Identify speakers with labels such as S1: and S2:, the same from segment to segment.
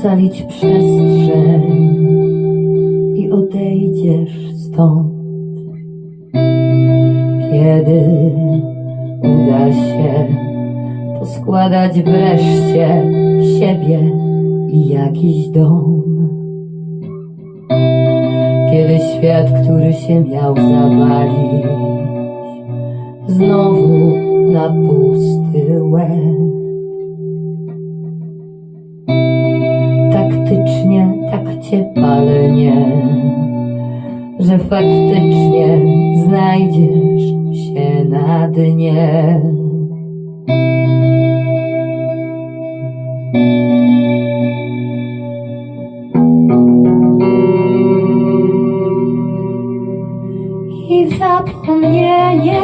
S1: Znajdź przestrzeń i odejdziesz stąd. Kiedy uda się poskładać wreszcie siebie i jakiś dom. Kiedy świat, który się miał zawalić, znowu na pusty łeb. Taktycznie tak cię palenie, że faktycznie znajdziesz się na dnie. I w zapomnienie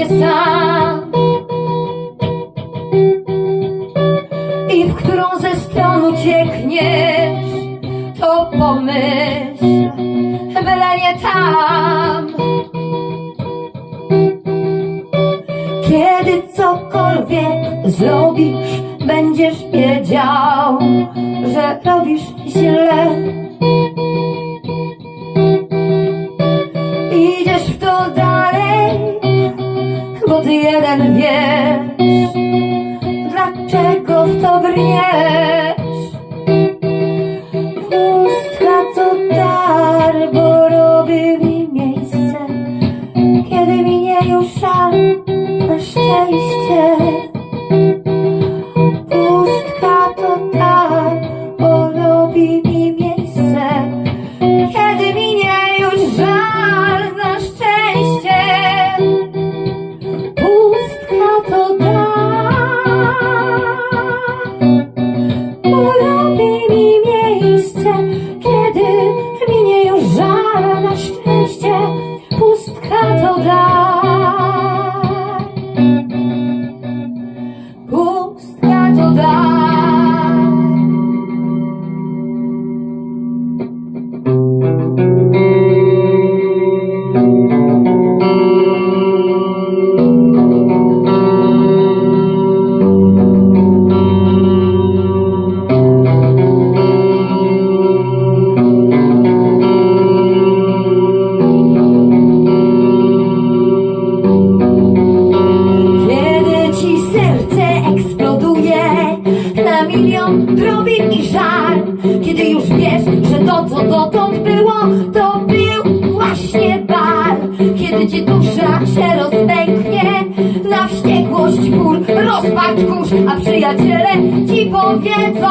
S1: siebie sam. I w którą ze stron uciekniesz, to pomyśl, byle nie tam. Kiedy cokolwiek zrobisz, będziesz wiedział, że robisz źle. Idziesz w to dalej, wiesz, dlaczego w to brniesz. To był właśnie bal. Kiedy ci dusza się rozpęknie na wściekłość, ból, rozpacz, kurz A przyjaciele ci powiedzą,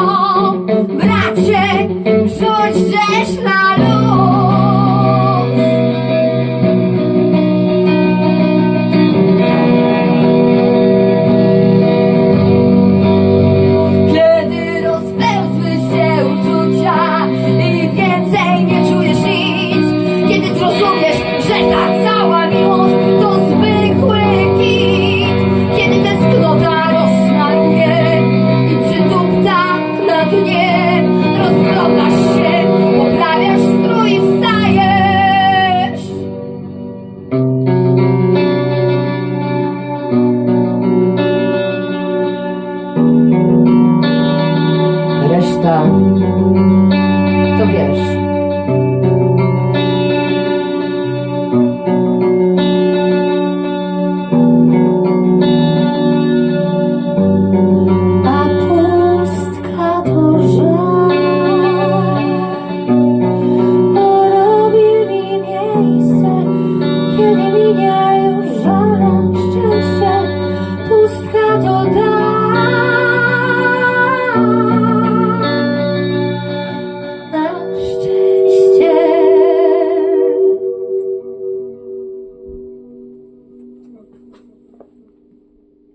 S1: Reszta to wiesz.